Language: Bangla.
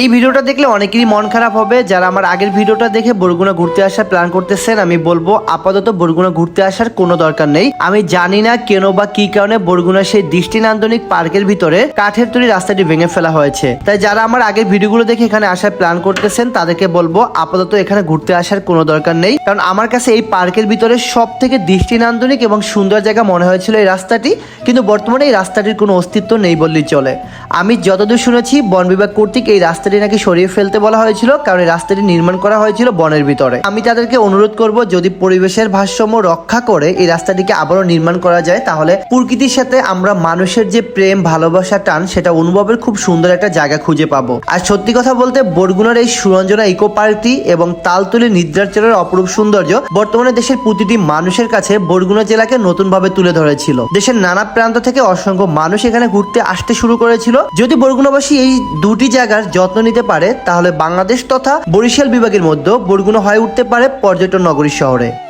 এই ভিডিওটা দেখলে অনেকেরই মন খারাপ হবে। যারা আমার আগের ভিডিওটা দেখে বরগুনা ঘুরতে আসার প্ল্যান করতেছেন, আমি বলব আপাতত বরগুনা ঘুরতে আসার কোনো দরকার নেই। আমি জানি না কেন বা কি কারণে বরগুনা সেই দৃষ্টিনান্দনিক পার্কের ভিতরে কাঠের তৈরি রাস্তাটি ভেঙে ফেলা হয়েছে। তাই যারা আমার আগের ভিডিওগুলো দেখে এখানে আসার প্ল্যান করতেছেন, তাদেরকে বলব আপাতত এখানে ঘুরতে আসার কোনো দরকার নেই। কারণ আমার কাছে এই পার্কের ভিতরে সব থেকে দৃষ্টিনান্দনিক এবং সুন্দর জায়গা মনে হয়েছিল এই রাস্তাটি। কিন্তু বর্তমানে এই রাস্তাটির কোনো অস্তিত্ব নেই বললেই চলে। আমি যতদূর শুনেছি, বন বিভাগ কর্তৃক এই রাস্তাটি নাকি সরিয়ে ফেলতে বলা হয়েছিল, কারণ এই রাস্তাটি নির্মাণ করা হয়েছিল বনের ভিতরে। আমি তাদেরকে অনুরোধ করব, যদি পরিবেশের ভারসাম্য রক্ষা করে এই রাস্তাটিকে আবারও নির্মাণ করা যায়, তাহলে প্রকৃতির সাথে আমরা মানুষের যে প্রেম, ভালোবাসা, টান, সেটা অনুভবের খুব সুন্দর একটা জায়গা খুঁজে পাবো। আর সত্যি কথা বলতে, বরগুনার এই সুরঞ্জনা ইকো পার্কটি এবং তালতলি নিদ্রাচলের অপরূপ সৌন্দর্য বর্তমানে দেশের প্রতিটি মানুষের কাছে বরগুনা জেলাকে নতুনভাবে তুলে ধরেছিল। দেশের নানা প্রান্ত থেকে অসংখ্য মানুষ এখানে ঘুরতে আসতে শুরু করেছিল যদি বরগুনাবাসী এই দুটি জায়গার যত্ন নিতে পারে, তাহলে বাংলাদেশ তথা বরিশাল বিভাগের মধ্যে বরগুনা হয়ে উঠতে পারে পর্যটন নগরী শহরে।